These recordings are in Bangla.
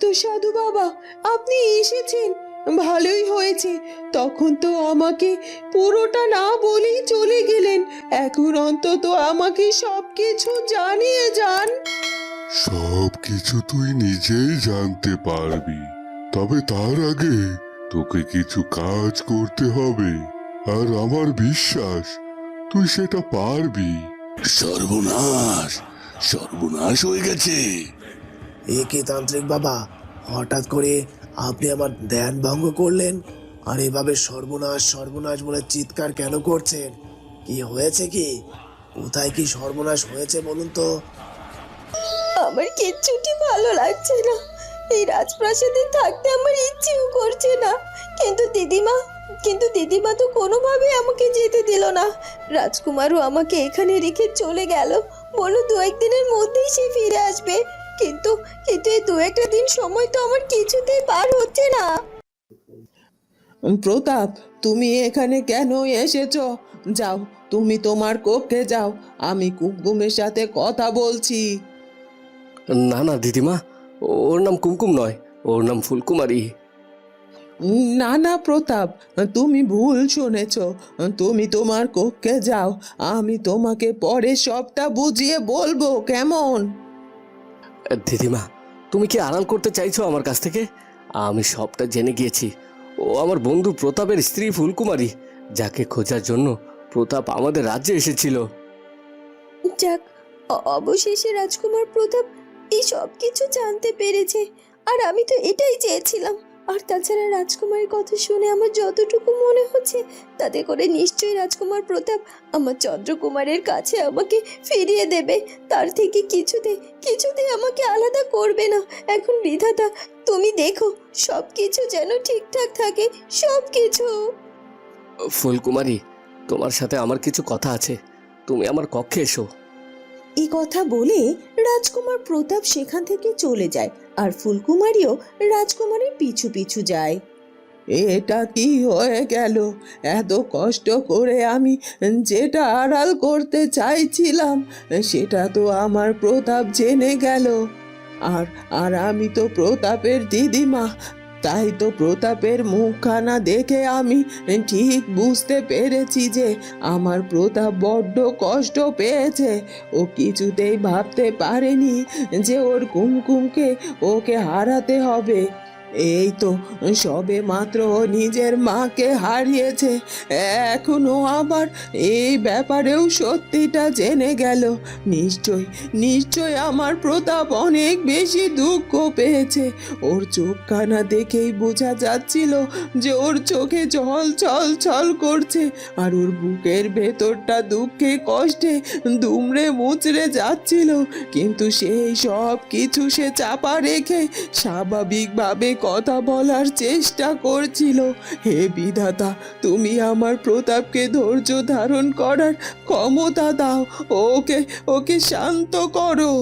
তো সাধু বাবা আপনি এসেছেন ভালোই হয়েছে। তখন তো আমাকে পুরোটা না বলেই চলে গেলেন। এখন অন্তত আমাকে সবকিছু জানিয়ে যান। সব কিছু তুই নিজেই জানতে পারবি। তবে তার আগে তোকে কিছু কাজ করতে হবে। আর আমার বিশ্বাস তুই সেটা পারবি। সর্বনাশ সর্বনাশ হয়ে গেছে। এ কি তান্ত্রিক বাবা, হঠাৎ করে আপনি আমার ধ্যান ভঙ্গ করলেন? আর এভাবে সর্বনাশ সর্বনাশ বলে চিৎকার কেন করছেন? কি হয়েছে কি? কোথায় কি সর্বনাশ হয়েছে বলুন তো? আমার কিচ্ছুটি ভালো লাগছে না। এই রাজপ্রাসাদে থাকতে আমার ইচ্ছেও করছে না। কিন্তু দিদিমা কিন্তু দিদিমা তো কোনোভাবে আমাকে যেতে দিল না। রাজকুমারও আমাকে এখানে রেখে চলে গেল। বলো দু একদিনের মধ্যেই সে ফিরে আসবে। কিন্তু কিন্তু এই দু একটা দিন সময় তো আমার কিছুতেই পার হচ্ছে না। প্রতাপ তুমি এখানে কেন এসেছ? যাও তুমি তোমার কক্ষে যাও আমি কুমকুমের সাথে কথা বলছি। না না দিদিমা ওর নাম কুমকুম নয় ওর নাম ফুলকুমারী। না না প্রতাপ তুমি ভুল শুনেছ তুমি তোমার কক্ষে যাও আমি তোমাকে পরে সবটা বুঝিয়ে বলব কেমন? দিদিমা, তুমি কি আড়াল করতে চাইছো আমার কাছ থেকে? আমি সবটা জেনে গিয়েছি। ও আমার বন্ধু প্রতাপের স্ত্রী ফুলকুমারী, যাকে খোঁজার জন্য প্রতাপ আমাদের রাজ্যে এসেছিল। যাক অবশেষে রাজকুমার প্রতাপ এই সব কিছু জানতে পেরেছে, আর আমি তো এটাই চেয়েছিলাম। আর তাছাড়া রাজকুমারের কথা শুনে আমার যতটুকু মনে হচ্ছে, তাতে করে নিশ্চয়ই রাজকুমার প্রতাপ আমার চন্দ্রকুমারের কাছে আমাকে ফিরিয়ে দেবে। তার থেকে কিছুতে কিছুতে আমাকে আলাদা করবে না। এখন বিধাতা, তুমি দেখো সব কিছু যেন ঠিকঠাক থাকে সব কিছু ফুলকুমারী, তোমার সাথে আমার কিছু কথা আছে। তুমি আমার কক্ষে এসো। এই কথা বলে রাজকুমার প্রতাপ সেখান থেকে চলে যায় আর ফুলকুমারীও রাজকুমারের পিছু পিছু যায়। এটা কি হয়ে গেল? এত কষ্ট করে আমি যেটা আড়াল করতে চাইছিলাম, সেটা তো আমার প্রতাপ জেনে গেল। আর আর আমি তো প্রতাপের দিদিমা তাই তো প্রতাপের মুখখানা দেখে আমি ঠিক বুঝতে পেরেছি যে আমার প্রতাপ বড্ড কষ্ট পেয়েছে। ও কিছুতেই ভাবতে পারেনি যে ওর কুমকুমকে ওকে হারাতে হবে। এই তো সবে মাত্র নিজের মাকে হারিয়েছে। এখনও আবার এই ব্যাপারেও সত্যিটা জেনে গেল। নিশ্চয় নিশ্চয় আমার প্রতাপ অনেক বেশি দুঃখ পেয়েছে। ওর চোখখানা দেখেই বোঝা যাচ্ছিল যে ওর চোখে জল ছল ছল করছে আর ওর বুকের ভেতরটা দুঃখে কষ্টে দুমড়ে মুচড়ে যাচ্ছিল। কিন্তু সেই সব কিছু সে চাপা রেখে স্বাভাবিকভাবে কথা বলার চেষ্টা করছিল। হে বিধাতা, তুমি আমার প্রতাপকে ধৈর্য ধারণ করার ক্ষমতা দাও। ওকে ওকে শান্ত করো।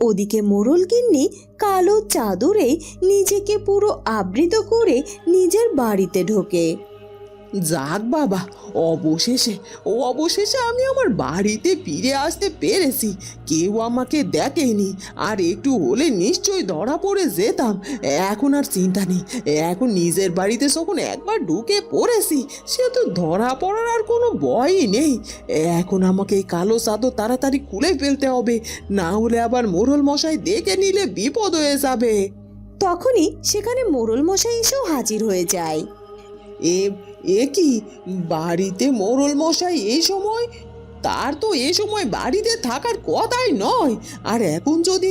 ওদিকে মোরল গিন্নি কালো চাদরে নিজেকে পুরো আবৃত করে নিজের বাড়িতে ঢোকে। যাক বাবা অবশেষে ও অবশেষে আমি আমার বাড়িতে ফিরে আসতে পেরেছি। কেউ আমাকে দেখেনি আর একটু হলে নিশ্চয়ই ধরা পড়ে যেতাম। এখন আর চিন্তা নেই এখন নিজের বাড়িতে যখন একবার ঢুকে পড়েছি সে তো ধরা পড়ার আর কোনো ভয়ই নেই। এখন আমাকে এই কালো চাদর তাড়াতাড়ি খুলে ফেলতে হবে না হলে আবার মোরল মশাই দেখে নিলে বিপদ হয়ে যাবে। তখনই সেখানে মোরল মশাই এসেও হাজির হয়ে যায়। এ এ কি? বাড়িতে মোরল মশাই এই সময়? তার তো এ সময় বাড়িতে থাকার কথাই নয়। আর এখন যদি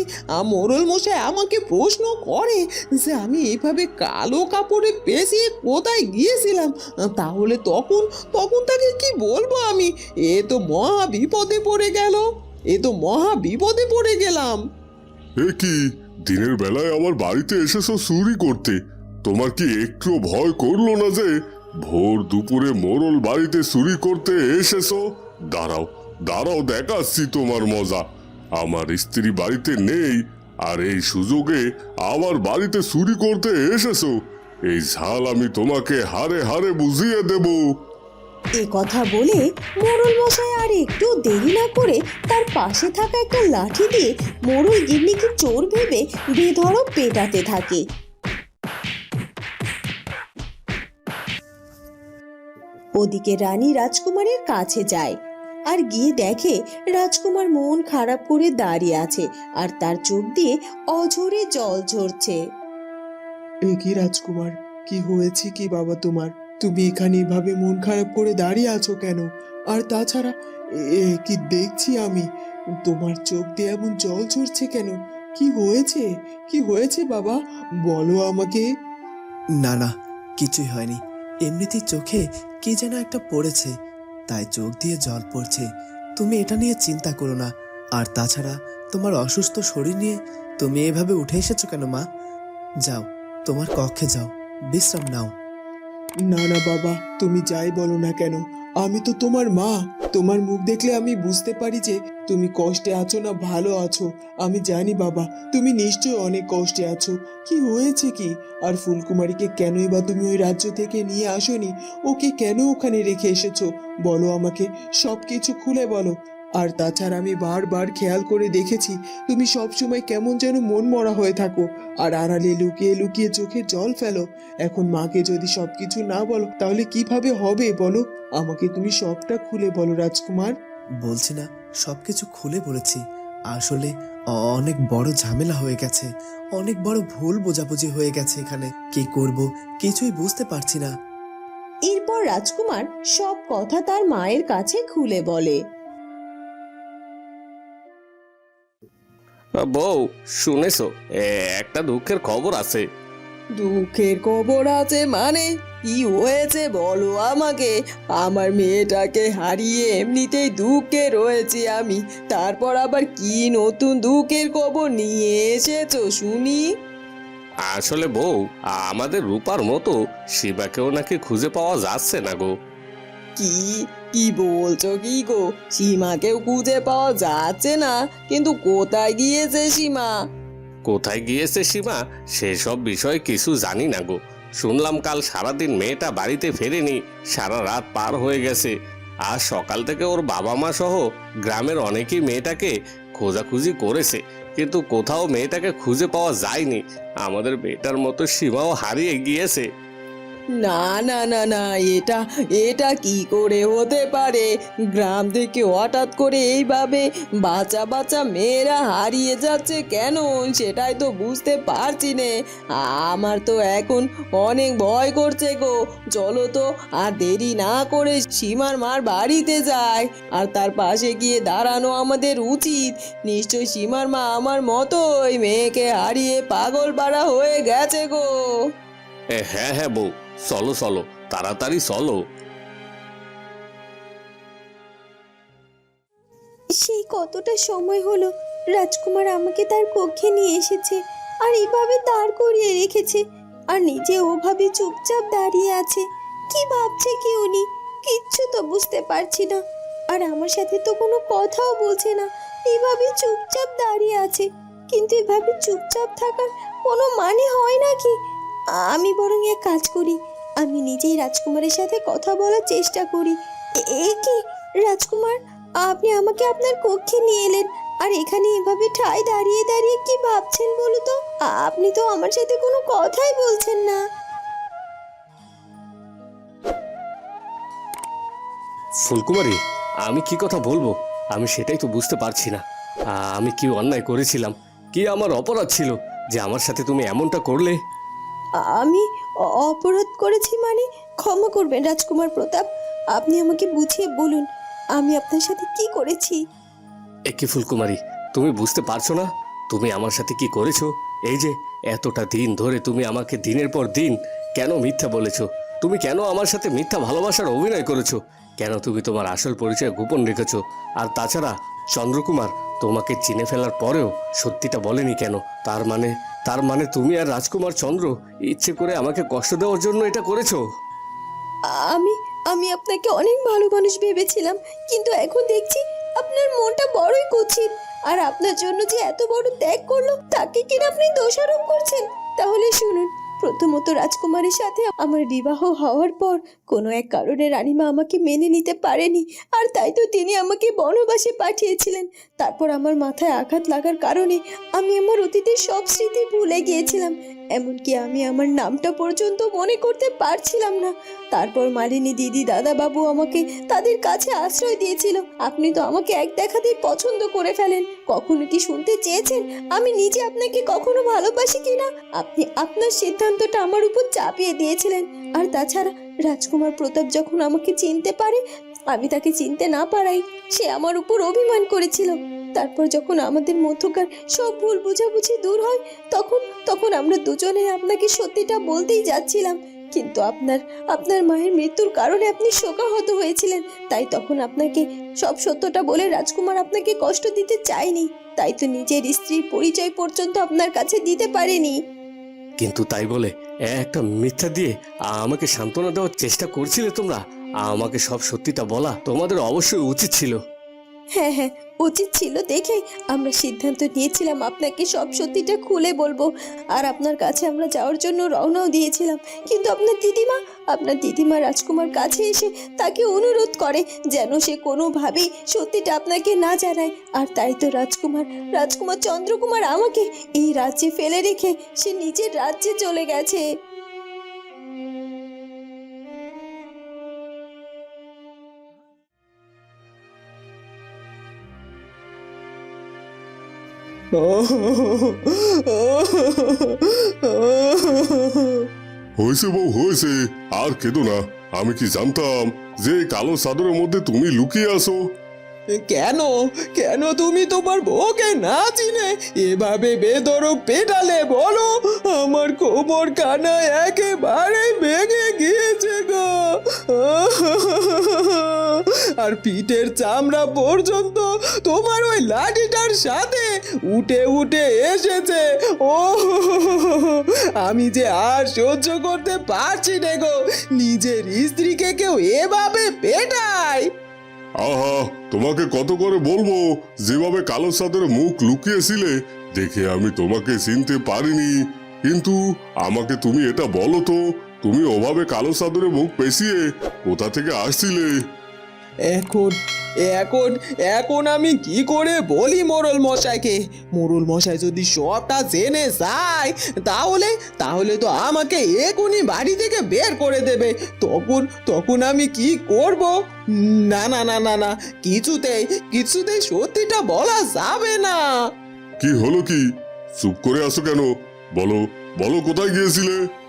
মোরল মশাই আমাকে প্রশ্ন করে যে আমি এইভাবে কালো কাপড়ে পেঁচিয়ে কোথায় গিয়েছিলাম, তাহলে তখন তখন তাকে কি বলব আমি? এ তো মহা বিপদে পড়ে গেল। এ তো মহা বিপদে পড়ে গেলাম। এ কি? দিনের বেলায় আমার বাড়িতে এসেছ চুরি করতে। তোমার কি একটু ভয় করল না যে ভোর দুপুরে মোরল বাড়িতে চুরি করতে এসেছ? দাঁড়াও দাঁড়াও, দেখাচ্ছি তোমার মজা। আমার স্ত্রী বাড়িতে নেই, আর এই সুযোগে আবার বাড়িতে চুরি করতে এসেছ। এই ঝাল আমি তোমাকে হারে হারে বুঝিয়ে দেব। এ কথা বলে মোড়ল মশাই আর একটু দেরি না করে তার পাশে থাকা একটা লাঠি দিয়ে মোড়ল গিন্নিকে চোর ভেবে বেধড়ক পেটাতে থাকে। ওদিকে রানী রাজকুমারের কাছে যায় আর গিয়ে দেখে রাজকুমার মন খারাপ করে দাঁড়িয়ে আছে আর তার চোখ দিয়ে অঝরে জল ঝরছে। এ কি রাজকুমার? কি হয়েছে কি বাবা তোমার? তুমি এখানে এভাবে মন খারাপ করে দাঁড়িয়ে আছো কেন? আর তাছাড়া এ- কি দেখছি আমি? তোমার চোখ দিয়ে এমন জল ঝরছে কেন? কি হয়েছে? কি হয়েছে বাবা? বলো আমাকে। না না কিছুই হয়নি। এমনিতেই চোখে কি যেন একটা পড়েছে। তাই চোখ দিয়ে জল পড়ছে। তুমি এটা নিয়ে চিন্তা করো না। আর তাছাড়া তোমার অসুস্থ শরীর নিয়ে তুমি এভাবে উঠে এসেছ কেন, মা? যাও, তোমার কক্ষে যাও। বিশ্রাম নাও। না না, বাবা, তুমি যাই বলো না কেন। আমি তো তোমার মা। তোমার মুখ দেখলে আমি বুঝতে পারি যে তুমি কষ্টে আছো না ভালো আছো? আমি জানি বাবা, তুমি নিশ্চয় অনেক কষ্টে আছো। কি হয়েছে কি? আর ফুলকুমারীকে কেনই বা তুমি ওই রাজ্য থেকে নিয়ে আসোনি? ওকে কেন ওখানে রেখে এসেছ? বলো আমাকে সব কিছু খুলে বলো। আর তাছাড়া আমি বারবার খেয়াল করে দেখেছি, তুমি সবসময় কেমন যেন মন মরা হয়ে থাকো। আর আড়ালে লুকিয়ে লুকিয়ে চোখে জল ফেলো। এখন মাকে যদি সবকিছু না বলো, তাহলে কীভাবে হবে বলো? আমাকে তুমি সবটা খুলে বলো, রাজকুমার। বলছি না সবকিছু খুলে বলেছি। আসলে অনেক বড় ঝামেলা হয়ে গেছে। অনেক বড় ভুল বোঝাবুঝি হয়ে গেছে এখানে। কি করব? কিছুই বুঝতে পারছি না। এরপর রাজকুমার সব কথা তার মায়ের কাছে খুলে বলে। বউ শুনেছো? একটা দুঃখের খবর আছে। দুঃখের খবর আছে মানে? কি হয়েছে বলো আমাকে? আমার মেয়েটাকে হারিয়ে এমনিতেই দুঃখে রয়েছি আমি। তারপর আবার কি নতুন দুঃখের খবর নিয়ে এসেছ শুনি? আসলে বউ আমাদের রূপার মতো শিবাকেও নাকি খুঁজে পাওয়া যাচ্ছে না গো। কি? কি বলছো কি গো? সীমাকেও খুঁজে পাওয়া যাচ্ছে না। কিন্তু কোথায় গিয়েছে সীমা? কোথায় গিয়েছে সীমা সেসব বিষয়ে কিছু জানি না গো। শুনলাম কাল সারাদিন মেয়েটা বাড়িতে ফেরেনি, সারা রাত পার হয়ে গেছে। আর সকাল থেকে ওর বাবা মা সহ গ্রামের অনেকেই মেয়েটাকে খোঁজাখুঁজি করেছে, কিন্তু কোথাও মেয়েটাকে খুঁজে পাওয়া যায়নি। আমাদের মেয়েটার মতো সীমাও হারিয়ে গিয়েছে। না না না না, এটা এটা কি করে হতে পারে? গ্রাম থেকে হঠাৎ করে এইভাবে বাচ্চা বাচ্চা মেয়েরা হারিয়ে যাচ্ছে কেন? সেটাই তো বুঝতে পারছি নে। আমার তো এখন অনেক ভয় করছে গো। চলো তো আর দেরি না করে সীমার মার বাড়িতে যায় আর তার পাশে গিয়ে দাঁড়ানো আমাদের উচিত। নিশ্চয় সীমার মা আমার মতোই মেয়েকে হারিয়ে পাগল পাড়া হয়ে গেছে গো। হ্যাঁ হ্যাঁ বউ। চলো চলো, তাড়াতাড়ি চলো। সেই কতটা সময় হলো, রাজকুমার আমাকে তার কক্ষে নিয়ে এসেছে আর এভাবে দাঁড় করিয়ে রেখেছে আর নিজে ওভাবে চুপচাপ দাঁড়িয়ে আছে, কি ভাবছে কি উনি? কিচ্ছু তো বুঝতে পারছি না আর আমার সাথে তো কোনো কথাও বলছে না, এভাবে চুপচাপ দাঁড়িয়ে আছে, কিন্তু এভাবে চুপচাপ থাকার কোনো মানে হয় নাকি? আমি বরং এক কাজ করি আমি নিজেই রাজকুমারের সাথে কথা বলার চেষ্টা করি। এ- কি? রাজকুমার আপনি আমাকে আপনার কক্ষে নিয়ে এলেন আর এখানে এভাবে ঠায় দাঁড়িয়ে দাঁড়িয়ে কি ভাবছেন বলো তো? আপনি তো আমার সাথে কোনো কথাই বলছেন না। ফুলকুমারী আমি কি কথা বলব? আমি সেটাই তো বুঝতে পারছি না। আমি কি অন্যায় করেছিলাম? কি আমার অপরাধ ছিল যে আমার সাথে তুমি এমনটা করলে? আমি অপরাধ করেছি মানে? ক্ষমা করবেন রাজকুমার প্রতাপ। আপনি আমাকে বুঝিয়ে বলুন, আমি আপনার সাথে কি করেছি? এ কি ফুলকুমারী, তুমি বুঝতে পারছ না? তুমি আমার সাথে কি করেছ? এই যে, এতটা দিন ধরে তুমি আমাকে দিনের পর দিন কেন মিথ্যা বলেছ? তুমি কেন আমার সাথে মিথ্যা ভালোবাসার অভিনয় করেছ? কেন তুমি তোমার আসল পরিচয় গোপন রেখেছো? আর তাছাড়া চন্দ্রকুমার তোমাকে চিনে ফেলার পরেও সত্যিটা বলেনি কেন? তার মানে তার মানে তুমি আর রাজকুমার চন্দ্র ইচ্ছে করে আমাকে কষ্ট দেওয়ার জন্য এটা করেছ? আমি আমি আপনাকে অনেক ভালো মানুষ ভেবেছিলাম, কিন্তু এখন দেখছি আপনার মনটা বড়ই কুৎসিত। আর আপনার জন্য যে এত বড় ত্যাগ করল, তাকে কিনা আপনি দোষারোপ করছেন? তাহলে শুনুন প্রথমত রাজকুমারের সাথে আমার বিবাহ হওয়ার পর কোনো এক কারণে রানীমা আমাকে মেনে নিতে পারেনি, আর তাই তো তিনি আমাকে বনবাসে পাঠিয়েছিলেন। তারপর আমার মাথায় আঘাত লাগার কারণে আমি আমার অতীতের সব স্মৃতি ভুলে গিয়েছিলাম। এমনকি আমি আমার নামটা পর্যন্ত মনে করতে পারছিলাম না। তারপর মালিনী দিদি দাদা বাবু আমাকে তাদের কাছে আশ্রয় দিয়েছিল। আপনি তো আমাকে এক দেখাতেই পছন্দ করে ফেলেন। কখনো কি শুনতে চেয়েছেন? আমি নিজে আপনাকে কখনো ভালোবাসি কিনা আপনি আপনার সিদ্ধান্তটা আমার উপর চাপিয়ে দিয়েছিলেন। আর তাছাড়া রাজকুমার প্রতাপ যখন আমাকে চিনতে পারে আমি তাকে চিনতে না পারাই সে আমার উপর অভিমান করেছিল। তারপর যখন আমাদের মধ্যকার সব ভুল বোঝাবুঝি দূর হয়, তখন তখন আমরা দুজনে আপনাকে সত্যিটা বলতেই যাচ্ছিলাম। কিন্তু আপনার আপনার মায়ের মৃত্যুর কারণে আপনি শোকাহত হয়েছিলেন। তাই তখন আপনাকে সব সত্যটা বলে রাজকুমার আপনাকে কষ্ট দিতে চায়নি। তাই তো নিজের স্ত্রীর পরিচয় পর্যন্ত আপনার কাছে দিতে পারেনি। কিন্তু তাই বলে একটা মিথ্যা দিয়ে আমাকে সান্ত্বনা দেওয়ার চেষ্টা করছিলে তোমরা? আমাকে সব সত্যিটা বলা তোমাদের অবশ্যই উচিত ছিল। হ্যাঁ হ্যাঁ উচিত ছিল দেখে আমরা সিদ্ধান্ত নিয়েছিলাম আপনাকে সব সত্যিটা খুলে বলব। আর আপনার কাছে আমরা যাওয়ার জন্য রওনাও দিয়েছিলাম। কিন্তু আপনার দিদিমা আপনার দিদিমা রাজকুমার কাছে এসে তাকে অনুরোধ করে যেন সে কোনোভাবেই সত্যিটা আপনাকে না জানায়। আর তাই তো রাজকুমার রাজকুমার চন্দ্রকুমার আমাকে এই রাজ্যে ফেলে রেখে সে নিজের রাজ্যে চলে গেছে। হয়েছে বউ হয়েছে আর কেঁদো না। আমি কি জানতাম যে কালো চাদরের মধ্যে তুমি লুকিয়ে আসো কেন? কেন তুমি তোমার বউকে না চিনে? এভাবে বেদরক পেটালে বলো, আমার কোমর কানা একেবারে ভেঙে গিয়েছে গো। আর পিঠের চামড়া পর্যন্ত তোমার ওই লাঠিটার সাথে উঠে উঠে এসেছে। ও, আমি যে আর সহ্য করতে পারছি না গো। নিজের স্ত্রীকে কেউ এভাবে পেটায়। আহা, তোমাকে কত করে বলব? যেভাবে কালো সাদের মুখ লুকিয়েছিলে, দেখে আমি তোমাকে চিনতে পারিনি। কিন্তু আমাকে তুমি এটা বলো তো, তুমি ওভাবে কালো সাদরে মুখ পেঁচিয়ে কোথা থেকে আসছিলে? এখন এখন এখন আমি কি করে বলি মোরল মশাইকে? মোরল মশাই যদি সবটা জেনে যায়, তাহলে তাহলে তো আমাকে এখনই বাড়ি থেকে বের করে দেবে। তখন তখন আমি কি করব? না না না না না, কিছুতেই কিছুতেই সত্যিটা বলা যাবে না। কি হলো কি? চুপ করে আসো কেন? বলো বলো কোথায় গিয়েছিলে?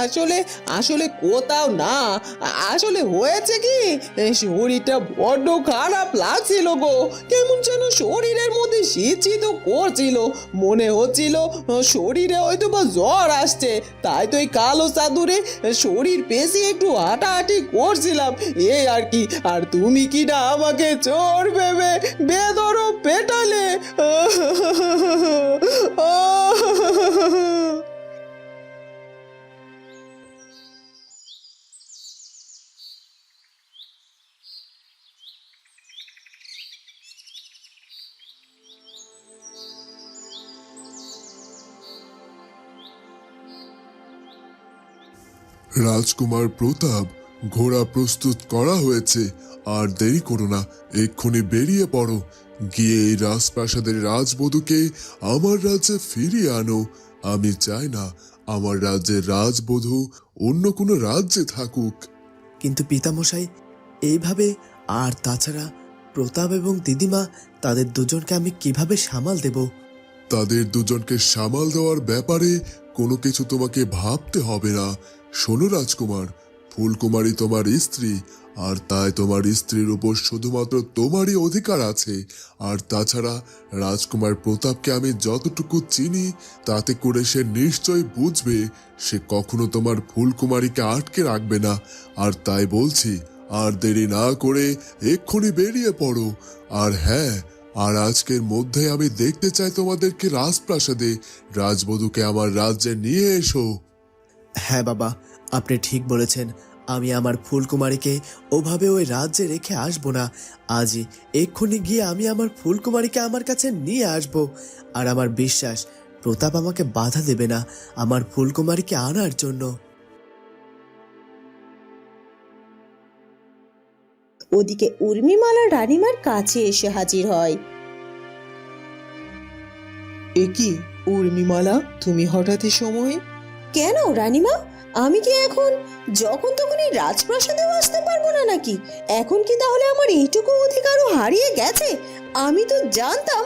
আসলে আসলে কোথাও না। আসলে হয়েছে কি? শরীরটা বড্ড খারাপ লাগছিল গো। কেমন যেন শরীরের মধ্যে শীত করছিল। মনে হচ্ছিল, শরীরে হয়তো বা জ্বর আসছে। তাই তো এই কালো চাদরে শরীর পেশি একটু হাঁটাহাঁটি করছিলাম। এই আর কি, আর তুমি কি না আমাকে চোর ভেবে বেদরও পেটালে? রাজকুমার প্রতাপ ঘোড়া প্রস্তুত করা হয়েছে। আর দেরি করো না এক্ষুনি বেরিয়ে পড়ো। গিয়ে এই রাজপ্রাসাদের রাজবধূকে আমার রাজ্যে ফিরিয়ে আনো। আমি চাই না আমার রাজ্যের রাজবধূ অন্য কোনো রাজ্যে থাকুক। কিন্তু পিতামশাই এইভাবে আর তাছাড়া প্রতাপ এবং দিদিমা তাদের দুজনকে আমি কীভাবে সামাল দেব? তাদের দুজনকে সামাল দেওয়ার ব্যাপারে কোনো কিছু তোমাকে ভাবতে হবে না। শোনো রাজকুমার, ফুলকুমারী তোমার স্ত্রী, আর তাই তোমার স্ত্রীর উপর শুধুমাত্র তোমারই অধিকার আছে। আর তাছাড়া রাজকুমার প্রতাপকে আমি যতটুকু চিনি, তাতে করে সে নিশ্চয় বুঝবে, সে কখনো তোমার ফুলকুমারীকে আটকে রাখবে না। আর তাই বলছি, আর দেরি না করে এক্ষুনি বেরিয়ে পড়ো। আর হ্যাঁ আর আজকের মধ্যে আমি দেখতে চাই তোমাদেরকে রাজপ্রাসাদে। রাজবধূকে আমার রাজ্যে নিয়ে এসো। হ্যাঁ বাবা আপনি ঠিক বলেছেন। আমি আমার ফুলকুমারীকে ওভাবে ওই রাজ্যে রেখে আসব না। আজই এক্ষুনি গিয়ে আমি আমার ফুলকুমারীকে আমার কাছে নিয়ে আসব। আর আমার বিশ্বাস প্রতাপ আমাকে বাধা দেবে না আমার ফুলকুমারীকে আনার জন্য। ওদিকে উর্মিমালা রানীমার কাছে এসে হাজির হয়। এ কি উর্মিমালা? তুমি হঠাৎ এ সময়ে কেন, রানীমা? আমি কি এখন যখন তখন এই রাজপ্রাসাদেও আসতে পারব না নাকি? এখন কি তাহলে আমার এইটুকু অধিকারও হারিয়ে গেছে? আমি তো জানতাম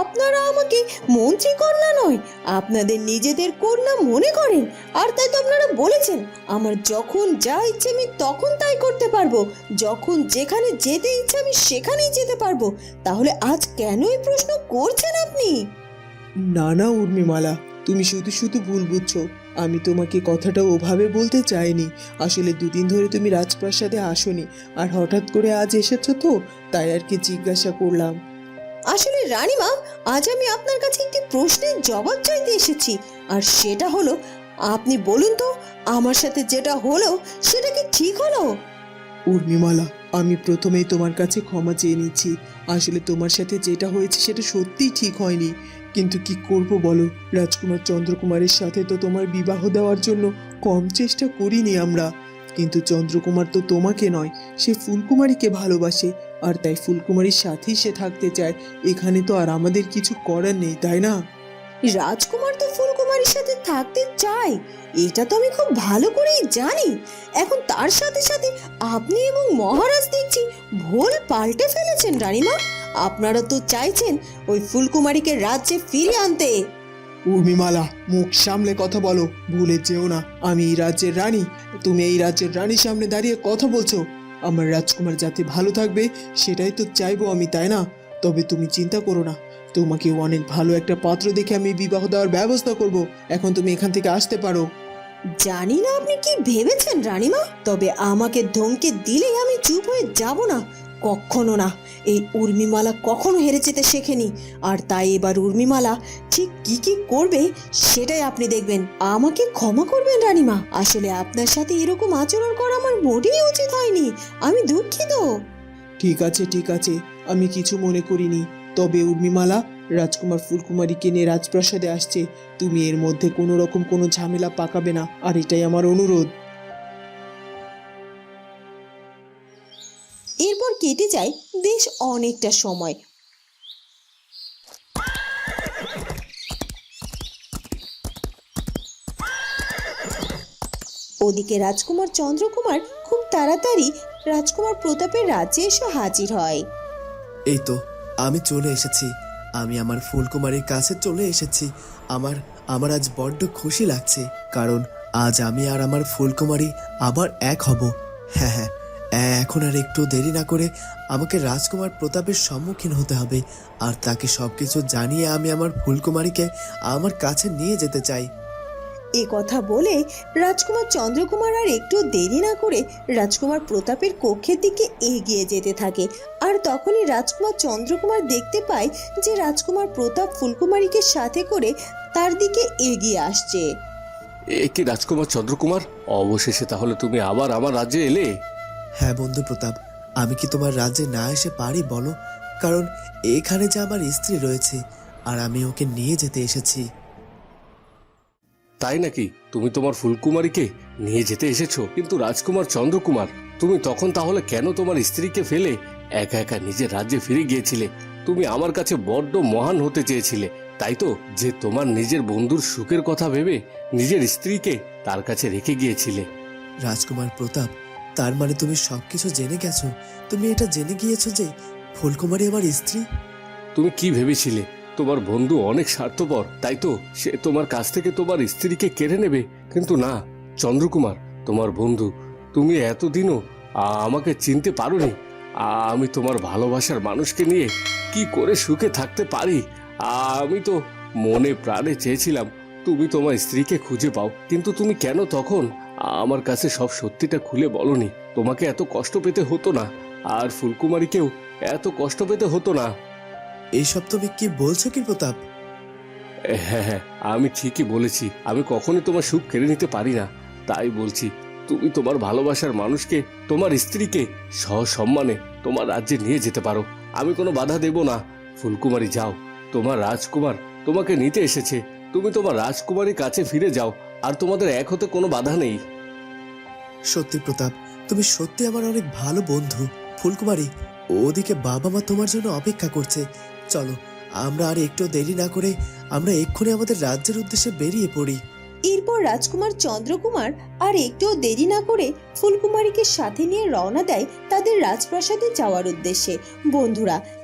আপনারা আমাকে মন্ত্রী কন্যা নয়, আপনাদের নিজেদের কন্যা মনে করেন। আর তাই তো আপনারা বলেছেন, আমার যখন যা ইচ্ছে আমি তখন তাই করতে পারব। যখন যেখানে যেতে ইচ্ছে আমি সেখানেই যেতে পারব। তাহলে আজ কেন এই প্রশ্ন করছেন আপনি? না না, উর্মিমালা, তুমি শুধু শুধু ভুল বুঝছ। আমি তোমাকে কথাটা ওভাবে বলতে চাইনি। আসলে দুদিন ধরে তুমি রাজপ্রাসাদে আসোনি আর হঠাৎ করে আজ এসেছ তো তাই আর কি জিজ্ঞাসা করলাম। আসলে রানীমা আজ আমি আপনার কাছে একটি প্রশ্নের জবাব চাইতে এসেছি আর সেটা হলো আপনি বলুন তো আমার সাথে যেটা হলো সেটা কি ঠিক হলো? উর্মিমালা আমি প্রথমেই তোমার কাছে ক্ষমা চেয়ে নিচ্ছি। আসলে তোমার সাথে যেটা হয়েছে সেটা সত্যিই ঠিক হয়নি। কিন্তু কি করব বলো? রাজকুমার চন্দ্রকুমারের সাথে তো তোমার বিবাহ দেওয়ার জন্য কম চেষ্টা করিনি আমরা। কিন্তু চন্দ্রকুমার তো তোমাকে নয়, সে ফুলকুমারীকে ভালোবাসে। আর তাই ফুলকুমারীর সাথেই সে থাকতে চায়। এখানে তো আর আমাদের কিছু করার নেই, তাই না? রাজকুমার তো ফুলকুমারীর সাথে থাকতে চায়। এটা তো আমি খুব ভালো করেই জানি। এখন তার সাথে সাথে আপনি এবং মহারাজ দেখছি ভুল পাল্টে ফেলেছেন, রানীমা। আপনারা তো চাইছেন ওই ফুলকুমারীকে রাজ্যে ফিরিয়ে আনতে। উর্মিমালা মুখ সামলে কথা বলো ভুলে যেও না। আমি এই রাজ্যের রানী তুমি এই রাজ্যের রানীর সামনে দাঁড়িয়ে কথা বলছো। আমার রাজকুমার যাতে ভালো থাকবে সেটাই তো চাইব আমি তাই না? তবে তুমি চিন্তা করো না। তোমাকে অনেক ভালো একটা পাত্র দেখে আমি বিবাহ দেওয়ার ব্যবস্থা করব। এখন তুমি এখান থেকে আসতে পারো। জানি না আপনি কি ভেবেছেন রানীমা। তবে আমাকে ধমকে দিলেই আমি চুপ হয়ে যাব না। কখনো না। এই উর্মিমালা কখনো হেরে যেতে শেখেনি। আর তাই এবার উর্মিমালা ঠিক কি কি করবে সেটাই আপনি দেখবেন। আমাকে ক্ষমা করবেন, রানিমা। আসলে আপনার সাথে এরকম আচরণ করা আমার মোটেই উচিত হয়নি। আমি দুঃখিত। ঠিক আছে ঠিক আছে। আমি কিছু মনে করিনি। তবে উর্মিমালা, রাজকুমার ফুলকুমারীকে নিয়ে রাজপ্রাসাদে আসছে। তুমি এর মধ্যে কোনো রকম কোনো ঝামেলা পাকাবে না। আর এটাই আমার অনুরোধ। কেটে যায় বেশ অনেকটা সময়। ওদিকে রাজকুমার চন্দ্রকুমার খুব তাড়াতাড়ি রাজকুমার প্রতাপের রাজ্যে এসে হাজির হয়। এই তো, আমি চলে এসেছি। আমি আমার ফুলকুমারীর কাছে চলে এসেছি। আমার আমার আজ বড্ড খুশি লাগছে, কারণ আজ আমি আর আমার ফুলকুমারী আবার এক হব। হ্যাঁ হ্যাঁ। এখন আর একটু দেরি না করে আমাকে রাজকুমার প্রতাপের সম্মুখীন হতে হবে। আর তাকে সবকিছু জানিয়ে আমি আমার ফুলকুমারীকে আমার কাছে নিয়ে যেতে চাই। এ কথা বলে রাজকুমার চন্দ্রকুমার আর একটু দেরি না করে রাজকুমার প্রতাপের কক্ষের দিকে এগিয়ে যেতে থাকে। আর তখনই রাজকুমার চন্দ্রকুমার দেখতে পায় যে রাজকুমার প্রতাপ ফুলকুমারীকে সাথে করে তার দিকে এগিয়ে আসছে। এ কি রাজকুমার চন্দ্রকুমার? অবশেষে তাহলে তুমি আবার আমার রাজ্যে এলে? হ্যাঁ বন্ধু প্রতাপ আমি কি তোমার রাজ্যে না এসে পারি বলো? কারণ এখানে যে আমার স্ত্রী রয়েছে আর আমি ওকে নিয়ে যেতে এসেছি। তাই নাকি? তুমি তোমার ফুলকুমারীকে নিয়ে যেতে এসেছ? কিন্তু রাজকুমার চন্দ্রকুমার তুমি তখন তাহলে কেন তোমার স্ত্রীকে ফেলে একা একা নিজের রাজ্যে ফিরে গিয়েছিলে? তুমি আমার কাছে বড্ড মহান হতে চেয়েছিলে তাই তো যে তোমার নিজের বন্ধুর সুখের কথা ভেবে নিজের স্ত্রীকে তার কাছে রেখে গিয়েছিলে। রাজকুমার প্রতাপ তার মানে তুমি সবকিছু জেনে গেছো? তুমি এটা জেনে গিয়েছো যে ফুলকুমারী আমার স্ত্রী? তুমি কি ভেবেছিলে? তোমার বন্ধু অনেক স্বার্থপর, তাই তো? সে তোমার কাছ থেকে তোমার স্ত্রীকে কেড়ে নেবে। কিন্তু না, চন্দ্রকুমার, তোমার বন্ধু, তুমি এতদিনও আমাকে চিনতে পারোনি। আমি তোমার ভালোবাসার মানুষকে নিয়ে কি করে সুখে থাকতে পারি? আমি তো মনে প্রাণে চেয়েছিলাম, তুমি তোমার স্ত্রীকে খুঁজে পাও। কিন্তু তুমি কেন তখন আমার কাছে সব সত্যিটা খুলে বলনি। তোমাকে এত কষ্ট পেতে হতো না আর ফুলকুমারীকেও এত কষ্ট পেতে হতো না। এইসব তুমি কি বলছো কি প্রতাপ? হ্যাঁ হ্যাঁ আমি ঠিকই বলেছি। আমি কখনোই তোমার সুখ কেড়ে নিতে পারি না। তাই বলছি তুমি তোমার ভালোবাসার মানুষকে তোমার স্ত্রীকে সসম্মানে তোমার রাজ্যে নিয়ে যেতে পারো। আমি কোনো বাধা দেব না। ফুলকুমারী যাও। তোমার রাজকুমার তোমাকে নিতে এসেছে। তুমি তোমার রাজকুমারীর কাছে ফিরে যাও আর তোমাদের এক হতে কোনো বাধা নেই। সত্যি প্রতাপ, তুমি সত্যি আমার অনেক ভালো বন্ধু। ফুলকুমারী, ওদিকে বাবা মা তোমার জন্য অপেক্ষা করছে। চলো, আমরা আর একটু দেরি না করে আমরা এক্ষুনি আমাদের রাজ্যের উদ্দেশ্যে বেরিয়ে পড়ি। এরপর রাজকুমার চন্দ্রকুমার আর একটুও দেরি না করে ফুলকুমারীকে সাথে নিয়ে রওনা দেয় তাদের রাজপ্রাসাদে যাওয়ার উদ্দেশ্যে। বন্ধুরা